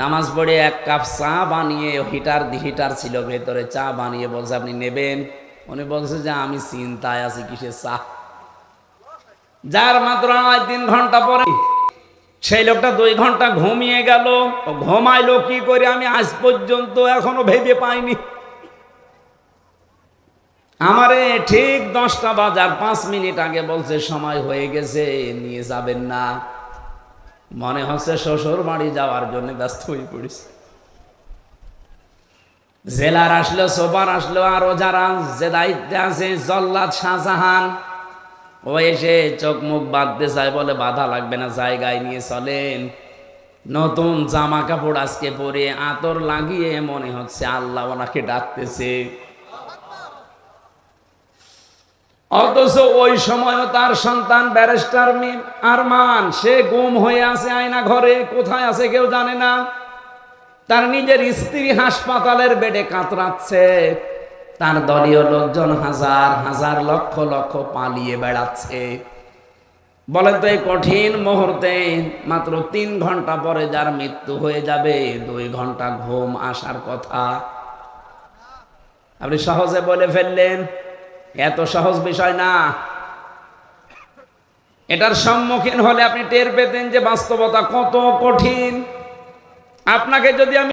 নামাজ পড়ে এক কাপ চা বানিয়ে, হিটার হিটার ছিল ভেতরে, চা বানিয়ে বলছে, আপনি নেবেন? উনি বলছে যে, আমি চিন্তায় আছি কিসের চা? যার মাত্র তিন ঘণ্টা পরে, সেই লোকটা দুই ঘণ্টা ঘুমিয়ে গেল। ঘুমাইলো কি করে আমি আজ পর্যন্ত এখনও ভেবে পাইনি। আমারে ঠিক দশটা বাজার পাঁচ মিনিট আগে বলছে, সময় হয়ে গেছে, নিয়ে যাবেন না। মনে হচ্ছে শ্বশুর বাড়ি যাওয়ার জন্য ব্যস্ত হয়ে পড়েছে। জেলার আসলো সোপার আসলো, আরও যারা যে দায়িত্বে আছে, জল্লাদ শাহজাহান, ও এসে চোখ মুখ বাঁধতে চায় বলে বাধা লাগবে না, জায়গায় নিয়ে চলেন। নতুন জামা কাপড় আজকে পরে আতর লাগিয়ে মনে হচ্ছে আল্লাহ ওনাকে ডাকতেছে। অথচ ওই সময়ও তার সন্তান ব্যারিস্টার আরমান, সে গুম হয়ে আছে আয়না ঘরে, কোথায় আছে কেউ জানে না। তার নিজের স্ত্রী হাসপাতালের বেডে কাতরাচ্ছে। তার দলীয় লোকজন হাজার হাজার লক্ষ লক্ষ পালিয়ে বেড়াচ্ছে। বলেন তো এই কঠিন মুহূর্তে মাত্র তিন ঘণ্টা পরে যার মৃত্যু হয়ে যাবে, দুই ঘণ্টা ঘুম আসার কথা। আপনি সহজে বলে ফেললেন এত সহজ বিষয় না। এটার সম্মুখীন হলে আপনি টের পেতেন যে বাস্তবতা কত কঠিন। আপনাকে যদি আমি